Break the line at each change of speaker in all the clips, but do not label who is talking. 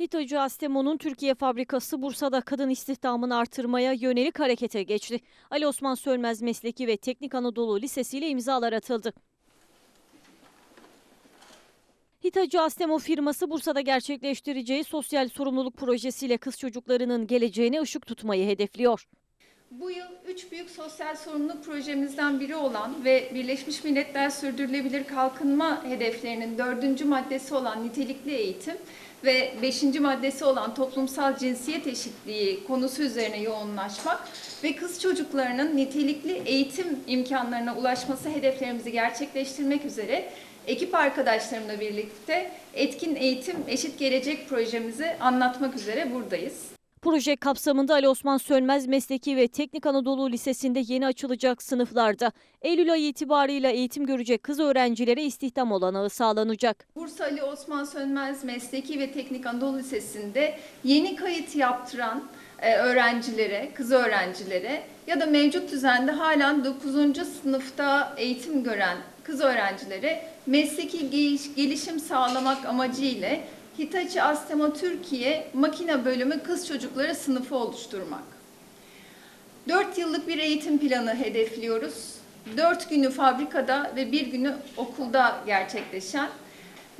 Hitacı Astemo'nun Türkiye fabrikası Bursa'da kadın istihdamını artırmaya yönelik harekete geçti. Ali Osman Sönmez Mesleki ve Teknik Anadolu Lisesi ile imzalar atıldı. Hitacı Astemo firması Bursa'da gerçekleştireceği sosyal sorumluluk projesiyle kız çocuklarının geleceğine ışık tutmayı hedefliyor.
Bu yıl üç büyük sosyal sorumluluk projemizden biri olan ve Birleşmiş Milletler Sürdürülebilir Kalkınma Hedeflerinin dördüncü maddesi olan nitelikli eğitim ve beşinci maddesi olan toplumsal cinsiyet eşitliği konusu üzerine yoğunlaşmak ve kız çocuklarının nitelikli eğitim imkanlarına ulaşması hedeflerimizi gerçekleştirmek üzere ekip arkadaşlarımla birlikte Etkin Eğitim Eşit Gelecek projemizi anlatmak üzere buradayız.
Proje kapsamında Ali Osman Sönmez Mesleki ve Teknik Anadolu Lisesi'nde yeni açılacak sınıflarda Eylül ayı itibarıyla eğitim görecek kız öğrencilere istihdam olanağı sağlanacak.
Bursa Ali Osman Sönmez Mesleki ve Teknik Anadolu Lisesi'nde yeni kayıt yaptıran e, öğrencilere, kız öğrencilere ya da mevcut düzende halen 9. sınıfta eğitim gören kız öğrencilere mesleki geliş- gelişim sağlamak amacıyla Hitachi Astemo Türkiye Makine Bölümü Kız Çocukları sınıfı oluşturmak. 4 yıllık bir eğitim planı hedefliyoruz. 4 günü fabrikada ve bir günü okulda gerçekleşen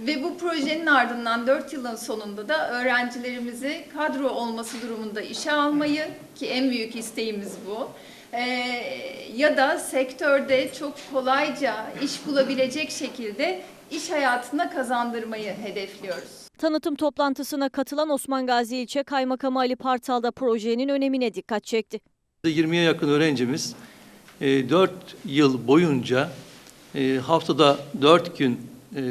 ve bu projenin ardından 4 yılın sonunda da öğrencilerimizi kadro olması durumunda işe almayı ki en büyük isteğimiz bu. Ee, ya da sektörde çok kolayca iş bulabilecek şekilde iş hayatına kazandırmayı hedefliyoruz.
Tanıtım toplantısına katılan Osman Gazi İlçe Kaymakamı Ali Partal da projenin önemine dikkat çekti.
20'ye yakın öğrencimiz 4 yıl boyunca e, haftada 4 gün e,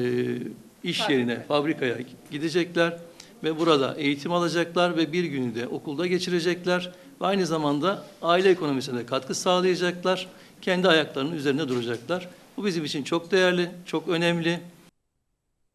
iş yerine, fabrikaya gidecekler ve burada eğitim alacaklar ve bir günü de okulda geçirecekler ve aynı zamanda aile ekonomisine katkı sağlayacaklar, kendi ayaklarının üzerinde duracaklar. Bu bizim için çok değerli, çok önemli.